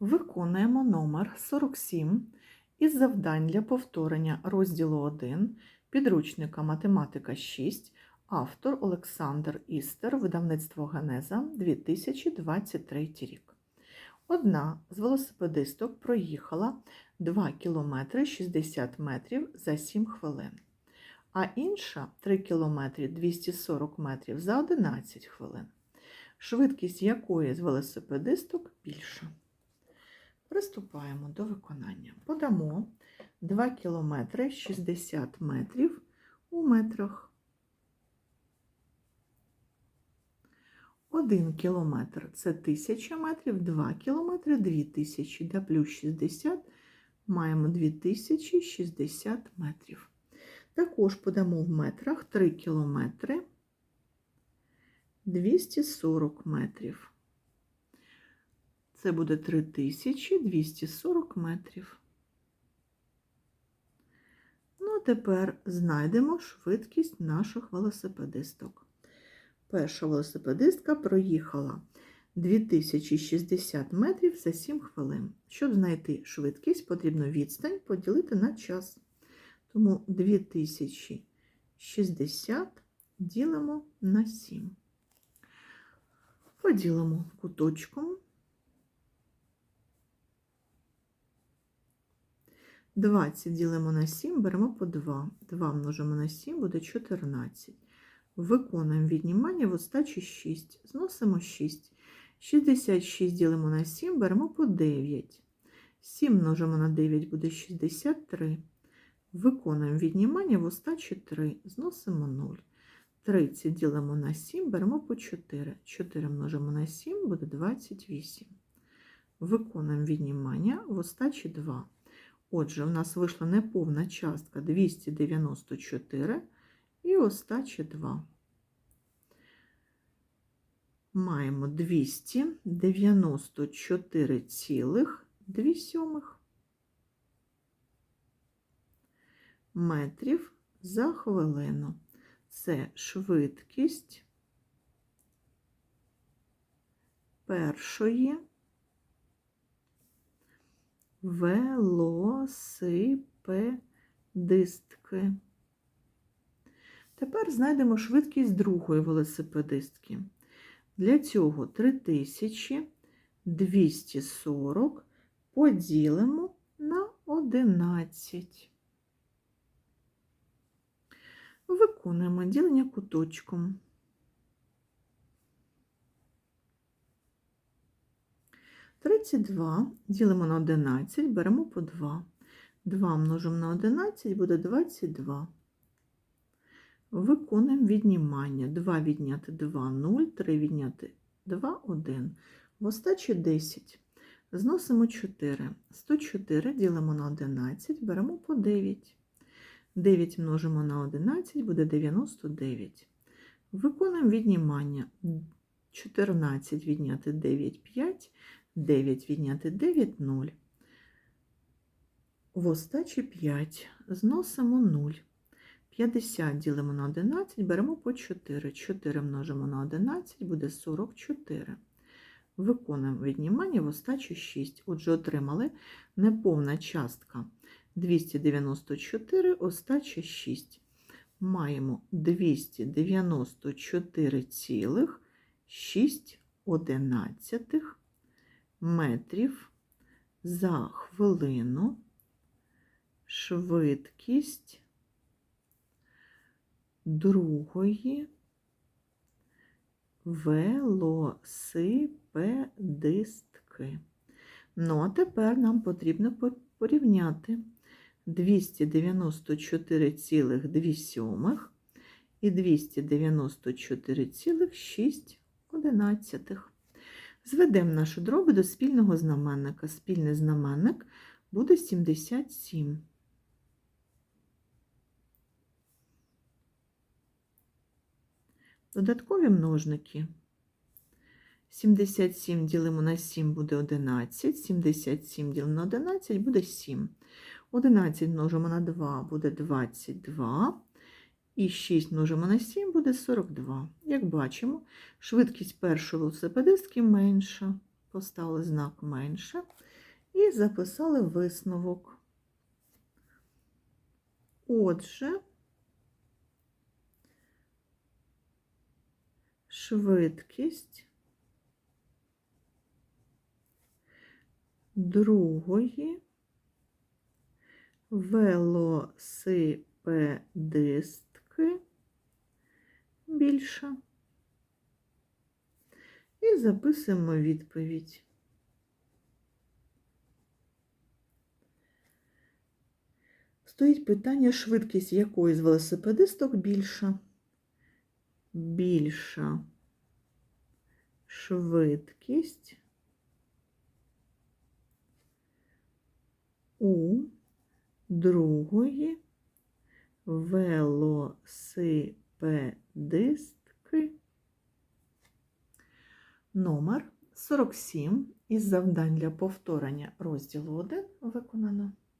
Виконуємо номер 47 із завдань для повторення розділу 1 підручника Математика 6, автор Олександр Істер, видавництво Генеза 2023 рік. Одна з велосипедисток проїхала 2 км 60 метрів за 7 хвилин, а інша 3 км 240 метрів за 11 хвилин. Швидкість якої з велосипедисток більша. Приступаємо до виконання. Подамо 2 кілометри 60 метрів у метрах. 1 кілометр – це 1000 метрів, 2 кілометри – 2000, да плюс 60 маємо 2060 метрів. Також подамо в метрах 3 кілометри 240 метрів. Це буде 3240 метрів. Ну, а тепер знайдемо швидкість наших велосипедисток. Перша велосипедистка проїхала 2060 метрів за 7 хвилин. Щоб знайти швидкість, потрібно відстань поділити на час. Тому 2060 ділимо на 7. Поділимо куточком. 20 ділимо на 7, беремо по 2. 2 множимо на 7 буде 14. Виконуємо віднімання в остачі 6. Зносимо 6. 66 ділимо на 7, беремо по 9. 7 множимо на 9 буде 63. Виконуємо віднімання в остачі 3. Зносимо 0. 30 ділимо на 7, беремо по 4. 4 множимо на 7 буде 28. Виконуємо віднімання в остачі 2. Отже, у нас вийшла неповна частка 294 і остачі 2. Маємо 294,2 метрів за хвилину. Це швидкість першої велосипедистки. Тепер знайдемо швидкість другої велосипедистки. Для цього 3240 поділимо на 11. Виконуємо ділення куточком. Тридцять два ділимо на 11, беремо по 2. 2 множимо на 11 буде 22. Виконуємо віднімання. 2 відняти 2, 0, 3 відняти 2, 1. В остачі 10. Зносимо 4. 104 ділимо на 11, беремо по 9. 9 множимо на 11 буде 99. Виконуємо віднімання. 14 відняти 9, 5, 9 відняти 9, 0. В остачі 5. Зносимо 0. 50 ділимо на 11, беремо по 4. 4 множимо на 11 буде 44. Виконуємо віднімання в остачі 6. Отже, отримали неповна частка 294, остача 6. Маємо 294,6 метрів за хвилину. Швидкість другої велосипедистки. Ну, а тепер нам потрібно порівняти 294,2 і 294,6. Зведемо наші дроби до спільного знаменника. Спільний знаменник буде 77. Додаткові множники. 77 ділимо на 7 буде 11, 77 ділимо на 11 буде 7. 11 множимо на 2 буде 22. І 6 множимо на 7 буде 42. Як бачимо, швидкість першої велосипедистки менша. Поставили знак менше. і записали висновок. Отже, швидкість другої велосипедистки більша. І записуємо відповідь. Стоїть питання, швидкість якої з велосипедисток більша. Більша швидкість у другої велосипедистки. Номер 47 із завдань для повторення розділу 1 виконано.